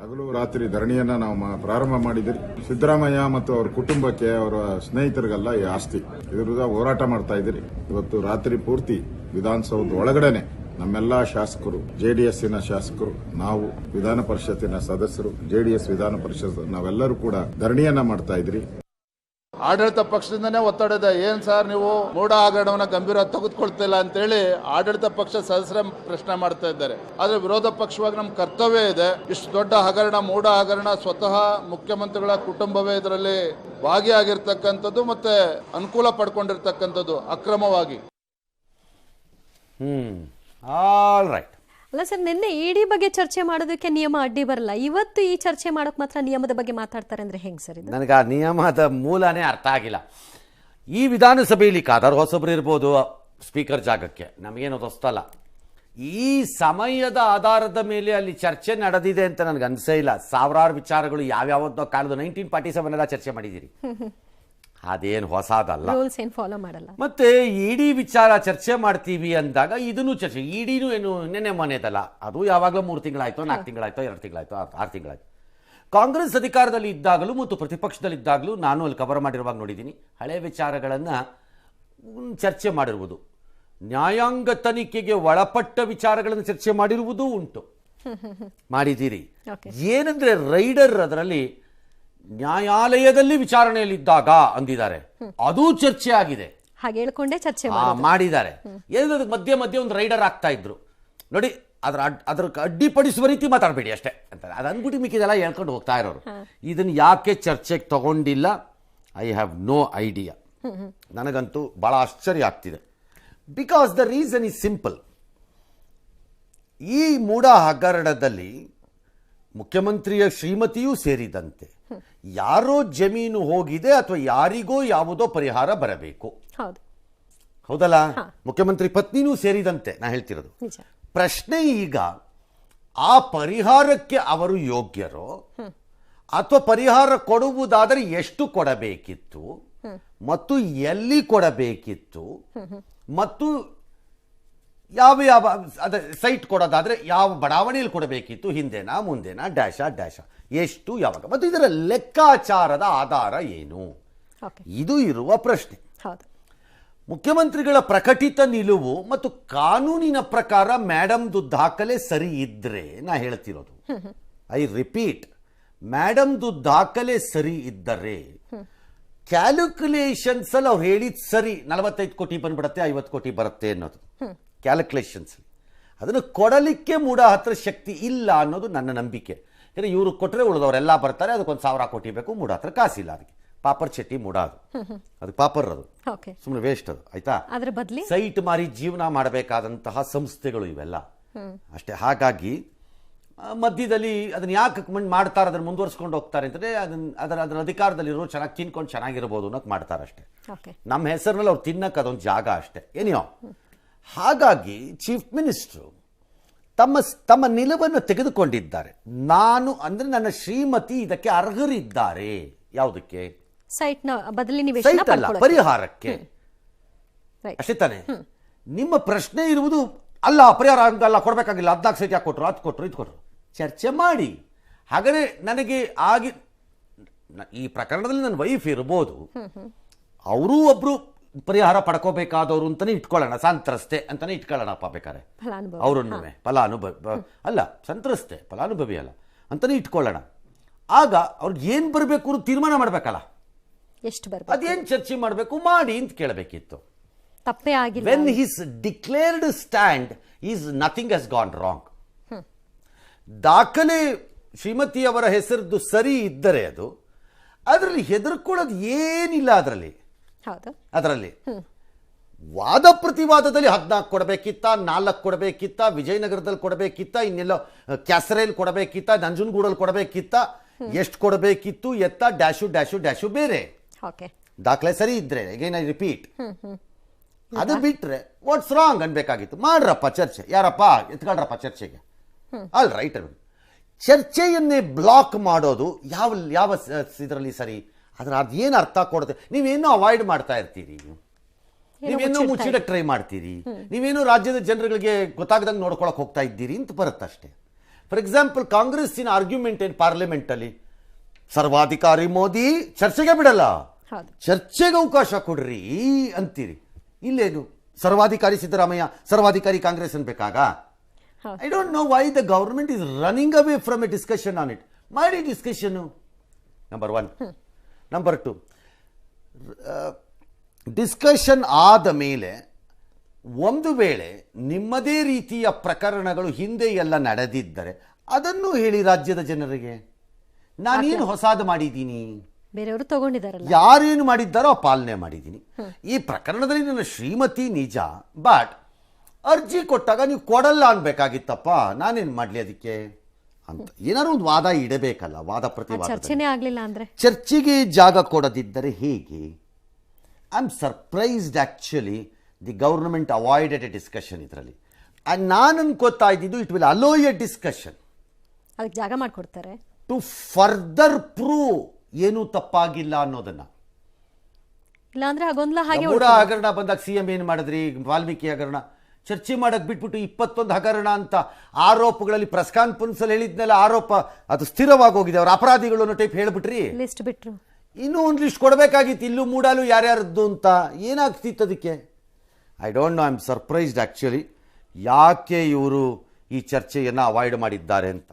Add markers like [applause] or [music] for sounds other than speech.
ಹಗಲು ರಾತ್ರಿ ಧರಣಿಯನ್ನ ನಾವು ಪ್ರಾರಂಭ ಮಾಡಿದಿರಿ ಸಿದ್ದರಾಮಯ್ಯ ಮತ್ತು ಅವರ ಕುಟುಂಬಕ್ಕೆ, ಅವರ ಸ್ನೇಹಿತರಿಗೆಲ್ಲ ಈ ಆಸ್ತಿ. ಇದ್ರದ ಹೋರಾಟ ಮಾಡ್ತಾ ಇದ್ರಿ ಇವತ್ತು ರಾತ್ರಿ ಪೂರ್ತಿ ವಿಧಾನಸೌಧ ಒಳಗಡೆನೆ ನಮ್ಮೆಲ್ಲ ಶಾಸಕರು ಜೆಡಿಎಸ್ಸಿನ ಶಾಸಕರು, ನಾವು ವಿಧಾನ ಪರಿಷತ್ತಿನ ಸದಸ್ಯರು ಜೆಡಿಎಸ್ ವಿಧಾನ ಪರಿಷತ್ ನಾವೆಲ್ಲರೂ ಕೂಡ ಧರಣಿಯನ್ನ ಮಾಡ್ತಾ ಇದ್ರಿ ಆಡಳಿತ ಪಕ್ಷದಿಂದನೇ ಒತ್ತಡ ಇದೆ. ಏನ್ ಸರ್ ನೀವು? ಮೂಡ ಹಗರಣವನ್ನ ಗಂಭೀರ ತೆಗೆದುಕೊಳ್ತಿಲ್ಲ ಅಂತೇಳಿ ಆಡಳಿತ ಪಕ್ಷ ಸದಸ್ಯರ ಪ್ರಶ್ನೆ ಮಾಡ್ತಾ ಇದ್ದಾರೆ. ಆದ್ರೆ ವಿರೋಧ ಪಕ್ಷವಾಗಿ ನಮ್ಮ ಕರ್ತವ್ಯ ಇದೆ. ಇಷ್ಟು ದೊಡ್ಡ ಹಗರಣ ಮೂಡ ಹಗರಣ ಸ್ವತಃ ಮುಖ್ಯಮಂತ್ರಿಗಳ ಕುಟುಂಬವೇ ಇದರಲ್ಲಿ ಭಾಗಿಯಾಗಿರ್ತಕ್ಕಂಥದ್ದು ಮತ್ತೆ ಅನುಕೂಲ ಪಡ್ಕೊಂಡಿರ್ತಕ್ಕಂಥದ್ದು ಅಕ್ರಮವಾಗಿ. ಹ್ಮ್. ಆಲ್ ರೈಟ್ ಅಲ್ಲ ಸರ್ ನಿನ್ನೆ ಇಡಿ ಬಗ್ಗೆ ಚರ್ಚೆ ಮಾಡೋದಕ್ಕೆ ನಿಯಮ ಅಡ್ಡಿ ಬರಲ್ಲ. ಇವತ್ತು ಈ ಚರ್ಚೆ ಮಾಡೋಕೆ ಮಾತ್ರ ನಿಯಮದ ಬಗ್ಗೆ ಮಾತಾಡ್ತಾರೆ ಅಂದ್ರೆ ಹೆಂಗೆ ಸರ್ ನನಗೆ ಆ ನಿಯಮದ ಮೂಲನೇ ಅರ್ಥ ಆಗಿಲ್ಲ. ಈ ವಿಧಾನಸಭೆಯಲ್ಲಿ ಕಾದಾರ್ ಹೊಸಬ್ರು ಇರ್ಬೋದು ಸ್ಪೀಕರ್ ಜಾಗಕ್ಕೆ. ನಮಗೇನು ಹೊಸ್ತಲ್ಲ ಈ ಸಮಯದ ಆಧಾರದ ಮೇಲೆ ಅಲ್ಲಿ ಚರ್ಚೆ ನಡೆದಿದೆ ಅಂತ ನನಗೆ ಅನ್ಸೇ ಇಲ್ಲ. ಸಾವಿರಾರು ವಿಚಾರಗಳು ಯಾವ್ಯಾವತ್ತೋ ಕಾಲದ ನೈನ್ಟೀನ್ ಫಾರ್ಟಿ ಸೆವೆನ್ ಎಲ್ಲ ಚರ್ಚೆ ಮಾಡಿದ್ದೀರಿ. ಅದೇನು ಹೊಸದಲ್ಲ. ರೂಲ್ಸ್ ಏನು ಫಾಲೋ ಮಾಡಲ್ಲ. ಮತ್ತೆ ಇಡಿ ವಿಚಾರ ಚರ್ಚೆ ಮಾಡ್ತೀವಿ ಅಂದಾಗ ಇದನ್ನು ಚರ್ಚೆ ಇಡಿನೂ ಏನು ನೆನ್ನೆ ಮನೆದಲ್ಲ ಅದು ಯಾವಾಗಲೂ ಮೂರು ತಿಂಗಳಾಯ್ತು ನಾಲ್ಕು ತಿಂಗಳಾಯ್ತು ಎರಡು ತಿಂಗಳಾಯ್ತು ಆರು- ತಿಂಗಳಾಯ್ತು. ಕಾಂಗ್ರೆಸ್ ಅಧಿಕಾರದಲ್ಲಿ ಇದ್ದಾಗಲೂ ಮತ್ತು ಪ್ರತಿಪಕ್ಷದಲ್ಲಿದ್ದಾಗಲೂ ನಾನು ಅಲ್ಲಿ ಕವರ್ ಮಾಡಿರುವಾಗ ನೋಡಿದ್ದೀನಿ ಹಳೆ ವಿಚಾರಗಳನ್ನು ಚರ್ಚೆ ಮಾಡಿರುವುದು. ನ್ಯಾಯಾಂಗ ತನಿಖೆಗೆ ಒಳಪಟ್ಟ ವಿಚಾರಗಳನ್ನು ಚರ್ಚೆ ಮಾಡಿರುವುದೂ ಉಂಟು. [laughs] ಮಾಡಿದ್ದೀರಿ. ಏನಂದ್ರೆ ರೈಡರ್ ಅದರಲ್ಲಿ ನ್ಯಾಯಾಲಯದಲ್ಲಿ ವಿಚಾರಣೆಯಲ್ಲಿದ್ದಾಗ ಅಂದಿದ್ದಾರೆ. ಅದು ಚರ್ಚೆ ಆಗಿದೆ ಹಾಗೆ ಹೇಳ್ಕೊಂಡೇ ಚರ್ಚೆ ಮಾಡಿದ್ದಾರೆ. ಏನಂದ್ರೆ ಮಧ್ಯೆ ಮಧ್ಯೆ ಒಂದು ರೈಡರ್ ಆಗ್ತಾ ಇದ್ರು. ನೋಡಿ ಅದ್ರ ಅದ್ರ ಅಡ್ಡಿಪಡಿಸುವ ರೀತಿ ಮಾತಾಡಬೇಡಿ ಅಷ್ಟೇ ಅಂತಾರೆ. ಅದು ಅಂದ್ಬಿಟ್ಟು ಮಿಕ್ಕಿದೆಲ್ಲ ಹೇಳ್ಕೊಂಡು ಹೋಗ್ತಾ ಇರೋರು. ಇದನ್ನ ಯಾಕೆ ಚರ್ಚೆಗೆ ತಗೊಂಡಿಲ್ಲ? ಐ ಹ್ಯಾವ್ ನೋ ಐಡಿಯಾ ನನಗಂತೂ ಬಹಳ ಆಶ್ಚರ್ಯ ಆಗ್ತಿದೆ. Because the reason is simple ಈ ಮೂಢ ಹಗರಣದಲ್ಲಿ ಮುಖ್ಯಮಂತ್ರಿಯ ಶ್ರೀಮತಿಯೂ ಸೇರಿದಂತೆ. ಯಾರೋ ಜಮೀನು ಹೋಗಿದೆ ಅಥವಾ ಯಾರಿಗೋ ಯಾವುದೋ ಪರಿಹಾರ ಬರಬೇಕು. ಹೌದು. ಹೌದಲ್ಲ? ಮುಖ್ಯಮಂತ್ರಿ ಪತ್ನಿನೂ ಸೇರಿದಂತೆ ನಾ ಹೇಳ್ತಿರೋದು. ಪ್ರಶ್ನೆ ಈಗ ಆ ಪರಿಹಾರಕ್ಕೆ ಅವರು ಯೋಗ್ಯರೋ? ಅಥವಾ ಪರಿಹಾರ ಕೊಡುವುದಾದರೆ ಎಷ್ಟು ಕೊಡಬೇಕಿತ್ತು? ಮತ್ತು ಎಲ್ಲಿ ಕೊಡಬೇಕಿತ್ತು? ಮತ್ತು ಯಾವ ಯಾವ ಅದ ಸೈಟ್ ಕೊಡೋದಾದರೆ ಯಾವ ಬಡಾವಣೆಯಲ್ಲಿ ಕೊಡಬೇಕಿತ್ತು ಹಿಂದೆನಾ ಮುಂದೆನಾ ಡ್ಯಾಶ ಡ್ಯಾಶ ಎಷ್ಟು ಯಾವಾಗ. ಮತ್ತು ಇದರ ಲೆಕ್ಕಾಚಾರದ ಆಧಾರ ಏನು? ಇದು ಇರುವ ಪ್ರಶ್ನೆ. ಮುಖ್ಯಮಂತ್ರಿಗಳ ಪ್ರಕಟಿತ ನಿಲುವು ಮತ್ತು ಕಾನೂನಿನ ಪ್ರಕಾರ ಮ್ಯಾಡಮ್ದು ದಾಖಲೆ ಸರಿ ಇದ್ರೆ ನಾ ಹೇಳ್ತಿರೋದು. ಐ ರಿಪೀಟ್ ಮ್ಯಾಡಮ್ದು ದಾಖಲೆ ಸರಿ ಇದ್ದರೆ ಕ್ಯಾಲ್ಕುಲೇಷನ್ಸ್ ಅಲ್ಲಿ ಅವ್ರು ಹೇಳಿದ್ ಸರಿ ನಲವತ್ತೈದು ಕೋಟಿ ಬಂದ್ಬಿಡತ್ತೆ ಐವತ್ತು ಕೋಟಿ ಬರುತ್ತೆ ಅನ್ನೋದು. ಕ್ಯಾಲ್ಕುಲೇಷನ್ಸ್ ಅದನ್ನು ಕೊಡಲಿಕ್ಕೆ ಮೂಡ ಹತ್ರ ಶಕ್ತಿ ಇಲ್ಲ ಅನ್ನೋದು ನನ್ನ ನಂಬಿಕೆ. ಯಾಕಂದರೆ ಇವರು ಕೊಟ್ಟರೆ ಉಳಿದವರೆಲ್ಲ ಬರ್ತಾರೆ ಅದಕ್ಕೊಂದು ಸಾವಿರ ಕೋಟಿ ಬೇಕು ಮೂಡ ಹತ್ರ ಕಾಸಿಲ್ಲ ಅದಕ್ಕೆ. ಪಾಪರ್ ಚಟ್ಟಿ ಮೂಡ ಅದು. [laughs] ಅದು ಪಾಪರ್ ಅದು. ಸುಮ್ಮನೆ ವೇಸ್ಟ್ ಅದು ಆಯ್ತಾ? ಅದ್ರ ಬದ್ಲಿ? ಸೈಟ್ ಮಾರಿ ಜೀವನ ಮಾಡಬೇಕಾದಂತಹ ಸಂಸ್ಥೆಗಳು ಇವೆಲ್ಲ. ಅಷ್ಟೇ ಹಾಗಾಗಿ ಮಧ್ಯದಲ್ಲಿ ಅದನ್ನ ಯಾಕೆ ಕಮೆಂಟ್ ಮಾಡ್ತಾರೆ ಅದನ್ನ ಮುಂದುವರ್ಸ್ಕೊಂಡು ಹೋಗ್ತಾರೆ ಅಂದ್ರೆ ಅದನ್ನ ಅದರ ಅದರ ಅಧಿಕಾರದಲ್ಲಿರೋ ಚೆನ್ನಾಗಿ ತಿನ್ಕೊಂಡು ಚೆನ್ನಾಗಿರ್ಬೋದು ಅನ್ನೋಕೆ ಮಾಡ್ತಾರೆ ಅಷ್ಟೇ. ನಮ್ಮ ಹೆಸರಿನಲ್ಲಿ ಅವ್ರು ತಿನ್ನಕ್ಕೆ ಅದೊಂದು ಜಾಗ ಅಷ್ಟೇ. ಏನಿಯೋ ಹಾಗಾಗಿ ಚೀಫ್ ಮಿನಿಸ್ಟ್ರು ತಮ್ಮ ತಮ್ಮ ನಿಲುವನ್ನು ತೆಗೆದುಕೊಂಡಿದ್ದಾರೆ. ನಾನು ಅಂದ್ರೆ ನನ್ನ ಶ್ರೀಮತಿ ಇದಕ್ಕೆ ಅರ್ಹರಿದ್ದಾರೆ. ಯಾವುದಕ್ಕೆ? ಸೈಟ್ನ ಬದಲಿ ನಿವೇಶನ ಸೈಟ್ ಅಲ್ಲ ಪರಿಹಾರಕ್ಕೆ. ಅಷ್ಟೇ ತಾನೆ? ನಿಮ್ಮ ಪ್ರಶ್ನೆ ಇರುವುದು ಅಲ್ಲ ಪರಿಹಾರ ಹಂಗಲ್ಲ ಕೊಡಬೇಕಾಗಿಲ್ಲ ಹದಿನಾಲ್ಕು ಸೈಟ್ ಯಾಕೆ ಕೊಟ್ರು ಅದು ಕೊಟ್ರು ಇದು ಕೊಟ್ರು. ಚರ್ಚೆ ಮಾಡಿ. ಹಾಗಾದ್ರೆ ನನಗೆ ಆಗಿ ಈ ಪ್ರಕರಣದಲ್ಲಿ ನನ್ನ ವೈಫ್ ಇರ್ಬೋದು. ಅವರೂ ಒಬ್ರು ಪರಿಹಾರ ಪಡ್ಕೋಬೇಕಾದವರು ಅಂತಲೇ ಇಟ್ಕೊಳ್ಳೋಣ ಸಂತ್ರಸ್ತೆ ಅಂತಾನೆ ಇಟ್ಕೊಳ್ಳೋಣಪ್ಪ ಬೇಕಾರೆ. ಅವರನ್ನು ಫಲಾನುಭವಿ ಅಲ್ಲ ಸಂತ್ರಸ್ತೆ ಫಲಾನುಭವಿ ಅಲ್ಲ ಅಂತಲೇ ಇಟ್ಕೊಳ್ಳೋಣ. ಆಗ ಅವ್ರಿಗೆ ಏನು ಬರಬೇಕು ಅಂತ ತೀರ್ಮಾನ ಮಾಡಬೇಕಲ್ಲ? ಎಷ್ಟು ಬರ್ಬೇಕು? ಅದೇನು ಚರ್ಚೆ ಮಾಡಬೇಕು ಮಾಡಿ ಅಂತ ಕೇಳಬೇಕಿತ್ತು. ತಪ್ಪೇ ಆಗಿಲ್ಲ. When his declared stand is nothing has gone wrong ದಾಖಲೆ ಶ್ರೀಮತಿಯವರ ಹೆಸರದ್ದು ಸರಿ ಇದ್ದರೆ ಅದು ಅದರಲ್ಲಿ ಹೆದರ್ಕೊಳ್ಳೋದು ಏನಿಲ್ಲ ಅದರಲ್ಲಿ. ಅದರಲ್ಲಿ ವಾದ ಪ್ರತಿವಾದದಲ್ಲಿ ಹದಿನಾಲ್ಕು ಕೊಡಬೇಕಿತ್ತ ನಾಲ್ಕು ಕೊಡಬೇಕಿತ್ತ ವಿಜಯನಗರದಲ್ಲಿ ಕೊಡಬೇಕಿತ್ತ ಇನ್ನೆಲ್ಲೋ ಕ್ಯಾಸರೇಲ್ ಕೊಡಬೇಕಿತ್ತ ನಂಜನಗೂಡಲ್ಲಿ ಕೊಡಬೇಕಿತ್ತ ಎಷ್ಟು ಕೊಡಬೇಕಿತ್ತು ಎತ್ತ ಡ್ಯಾಶು ಡ್ಯಾಶು ಡ್ಯಾಶು ಬೇರೆ. ದಾಖಲೆ ಸರಿ ಇದ್ರೆ ಅಗೇನ್ ಐ ರಿಪೀಟ್ ಅದು ಬಿಟ್ರೆ ವಾಟ್ಸ್ ರಾಂಗ್ ಅನ್ಬೇಕಾಗಿತ್ತು. ಮಾಡ್ರಪ್ಪ ಚರ್ಚೆ. ಯಾರಪ್ಪ? ಎತ್ಕೊಂಡ್ರಪ್ಪ ಚರ್ಚೆಗೆ? ಅಲ್ ರೈಟ್ ಚರ್ಚೆಯನ್ನೇ ಬ್ಲಾಕ್ ಮಾಡೋದು ಯಾವ ಯಾವ ಇದರಲ್ಲಿ ಸರಿ? ಅದ್ರ ಏನು ಅರ್ಥ ಕೊಡುತ್ತೆ? ನೀವೇನೋ ಅವಾಯ್ಡ್ ಮಾಡ್ತಾ ಇರ್ತೀರಿ ನೀವೇನೋ ಮುಚ್ಚಿಡಕ್ಕೆ ಟ್ರೈ ಮಾಡ್ತೀರಿ. ನೀವೇನು ರಾಜ್ಯದ ಜನರುಗಳಿಗೆ ಗೊತ್ತಾಗದಂಗೆ ನೋಡ್ಕೊಳಕ್ಕೆ ಹೋಗ್ತಾ ಇದ್ದೀರಿ ಅಂತ ಬರುತ್ತಷ್ಟೇ. ಫಾರ್ ಎಕ್ಸಾಂಪಲ್ ಕಾಂಗ್ರೆಸ್ಸಿನ ಆರ್ಗ್ಯುಮೆಂಟ್ ಏನು ಪಾರ್ಲಿಮೆಂಟಲ್ಲಿ ಸರ್ವಾಧಿಕಾರಿ ಮೋದಿ ಚರ್ಚೆಗೆ ಬಿಡಲ್ಲ. ಚರ್ಚೆಗೆ ಅವಕಾಶ ಕೊಡ್ರಿ ಅಂತೀರಿ. ಇಲ್ಲೇನು? ಸರ್ವಾಧಿಕಾರಿ ಸಿದ್ದರಾಮಯ್ಯ ಸರ್ವಾಧಿಕಾರಿ Congress ಅನ್ಬೇಕಾಗ? I don't know why the government is running away from a discussion on it ಮಾಡಿ discussion number one number two discussion ಆದ ಮೇಲೆ ಒಂದು ವೇಳೆ ನಿಮ್ಮದೇ ರೀತಿಯ ಪ್ರಕರಣಗಳು ಹಿಂದೆ ಎಲ್ಲ ನಡೆದಿದ್ದರೆ ಅದನ್ನು ಹೇಳಿ ರಾಜ್ಯದ ಜನರಿಗೆ. ನಾನೇನು ಹೊಸಾದು ಮಾಡಿದ್ದೀನಿ? ಬೇರೆಯವರು ತಗೊಂಡಿದ್ದಾರೆ ಯಾರೇನು ಮಾಡಿದ್ದಾರೋ ಆ ಪಾಲನೆ ಮಾಡಿದ್ದೀನಿ. ಈ ಪ್ರಕರಣದಲ್ಲಿ ನನ್ನ ಶ್ರೀಮತಿ ನಿಜ ಬಟ್ ಅರ್ಜಿ ಕೊಟ್ಟಾಗ ನೀವು ಕೊಡಲ್ಲ ಅನ್ಬೇಕಾಗಿತ್ತಪ್ಪ. ನಾನೇನು ಮಾಡಲಿ ಅದಕ್ಕೆ? ಅಂತ. ಏನಾದ್ರು ಒಂದು ವಾದ ಇಡಬೇಕಲ್ಲ ವಾದ ಆ ಪ್ರತಿವಾದ ಚರ್ಚೆನೇ ಆಗ್ಲಿಲ್ಲ ಅಂದ್ರೆ? ಚರ್ಚೆಗೆ ಜಾಗ ಕೊಡದಿದ್ದರೆ ಹೇಗೆ? I am surprised actually the government avoided a discussion ಇದರಲ್ಲಿ ನಾನು ಅನ್ಕೋತಾ ಇದ್ದಿದ್ದು it will allow a discussion ಅದಕ್ಕೆ ಜಾಗ ಮಾಡಿಕೊಡ್ತಾರೆ. ಟು ಫರ್ದರ್ ಪ್ರೂವ್ ಏನೂ ತಪ್ಪಾಗಿಲ್ಲ ಅನ್ನೋದನ್ನ. ಇಲ್ಲಾಂದ್ರೆ ಹಾಗೊಂದ್ಲ ಹಾಗೆ. ಹಗರಣ ಬಂದಾಗ ಸಿ ಎಂ ಏನು ಮಾಡಿದ್ರಿ? ವಾಲ್ಮೀಕಿ ಹಗರಣ? ಚರ್ಚೆ ಮಾಡೋಕ್ಕೆ ಬಿಟ್ಬಿಟ್ಟು ಇಪ್ಪತ್ತೊಂದು ಹಗರಣ ಅಂತ ಆರೋಪಗಳಲ್ಲಿ ಪ್ರೆಸ್ ಕಾನ್ಫರೆನ್ಸಲ್ಲಿ ಹೇಳಿದ್ನೆಲ್ಲ ಆರೋಪ ಅದು ಸ್ಥಿರವಾಗಿ ಹೋಗಿದೆ. ಅವ್ರ ಅಪರಾಧಿಗಳು ಅನ್ನೋ ಟೈಪ್ ಹೇಳ್ಬಿಟ್ರಿ? ಲಿಸ್ಟ್ ಬಿಟ್ರು. ಇನ್ನೂ ಒಂದು ಲಿಸ್ಟ್ ಕೊಡಬೇಕಾಗಿತ್ತು. ಇಲ್ಲೂ ಮೂಡಾಲು ಯಾರ್ಯಾರದ್ದು ಅಂತ. ಏನಾಗ್ತಿತ್ತು ಅದಕ್ಕೆ? I don't know I am surprised actually ಯಾಕೆ ಇವರು ಈ ಚರ್ಚೆಯನ್ನು ಅವಾಯ್ಡ್ ಮಾಡಿದ್ದಾರೆ ಅಂತ.